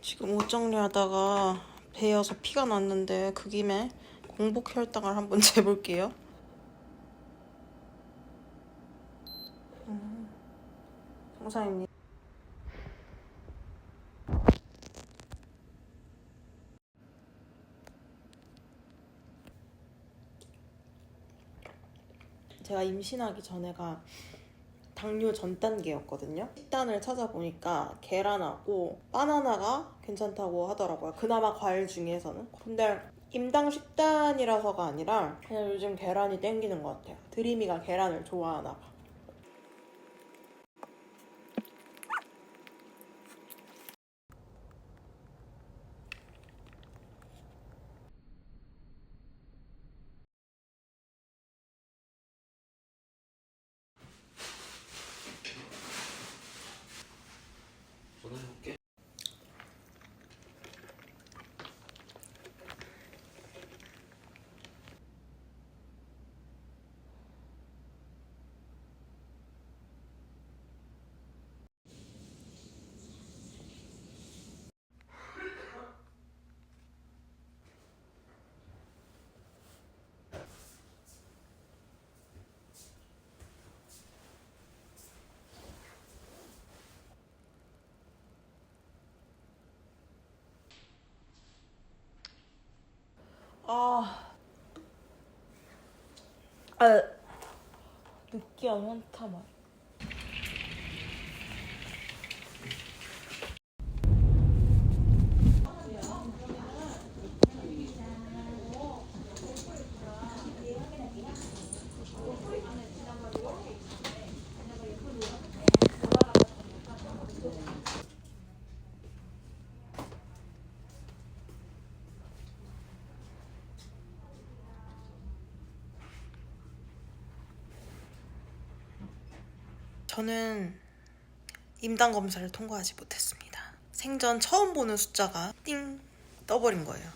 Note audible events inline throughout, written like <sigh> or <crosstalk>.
지금 옷 정리하다가 배여서 피가 났는데 그 김에 공복 혈당을 한번 <laughs> 재볼게요. 음, 정상입니다. 제가 임신하기 전에가 당뇨 전 단계였거든요. 식단을 찾아보니까 계란하고 바나나가 괜찮다고 하더라고요. 그나마 과일 중에서는. 근데 임당 식단이라서가 아니라 그냥 요즘 계란이 땡기는 것 같아요. 드림이가 계란을 좋아하나 봐. 전화해볼게. 아, 아 느끼한 현타 맛. 저는 임당 검사를 통과하지 못했습니다. 생전 처음 보는 숫자가 띵 떠버린 거예요.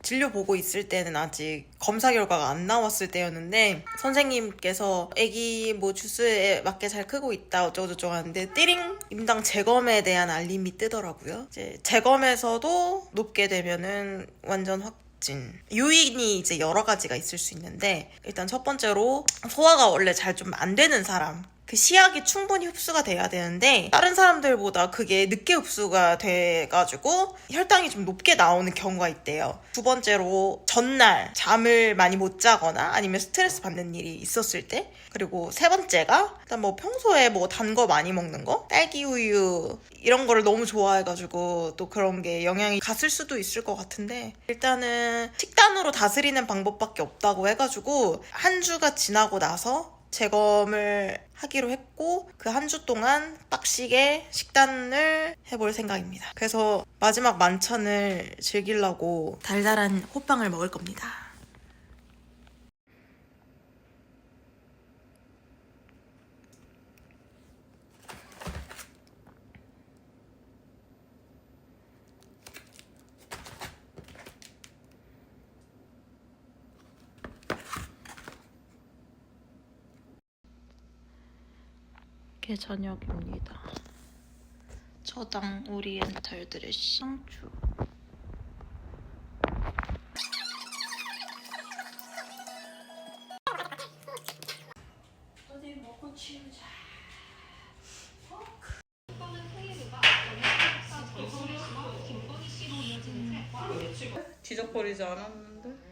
진료 보고 있을 때는 아직 검사 결과가 안 나왔을 때였는데 선생님께서 아기 뭐 주스에 맞게 잘 크고 있다 어쩌고저쩌고 하는데 띠링 임당 재검에 대한 알림이 뜨더라고요. 이제 재검에서도 높게 되면은 완전 확진. 요인이 이제 여러 가지가 있을 수 있는데 일단 첫 번째로 소화가 원래 잘 좀 안 되는 사람 그 시약이 충분히 흡수가 돼야 되는데 다른 사람들보다 그게 늦게 흡수가 돼가지고 혈당이 좀 높게 나오는 경우가 있대요. 두 번째로 전날 잠을 많이 못 자거나 아니면 스트레스 받는 일이 있었을 때 그리고 세 번째가 일단 뭐 평소에 뭐 단 거 많이 먹는 거 딸기 우유 이런 거를 너무 좋아해가지고 또 그런 게 영향이 갔을 수도 있을 것 같은데 일단은 식단으로 다스리는 방법밖에 없다고 해가지고 한 주가 지나고 나서 재검을 하기로 했고 그 한 주 동안 빡시게 식단을 해볼 생각입니다. 그래서 마지막 만찬을 즐기려고 달달한 호빵을 먹을 겁니다. 이게 저녁입니다. 저당 오리엔탈 드레싱 상추. 어디 먹고 치우자. 지적거리지 않았는데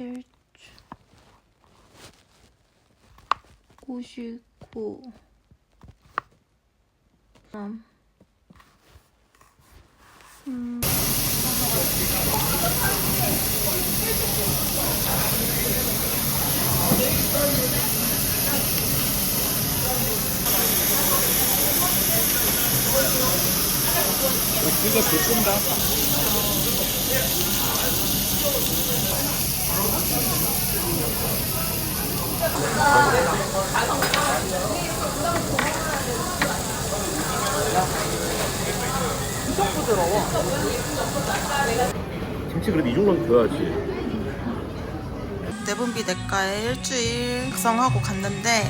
1주 99 3 이거 불끈다. 엄청 부드러워 김치 그래도 이 정도는 줘야지. 내분비 내과에 일주일 작성하고 갔는데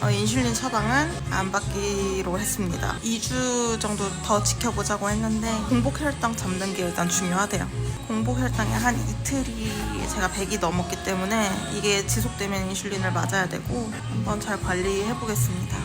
어, 인슐린 처방은 안 받기로 했습니다. 2주 정도 더 지켜보자고 했는데 공복 혈당 잡는 게 일단 중요하대요. 공복 혈당이 한 이틀이 제가 100이 넘었기 때문에 이게 지속되면 인슐린을 맞아야 되고 한번 잘 관리해 보겠습니다.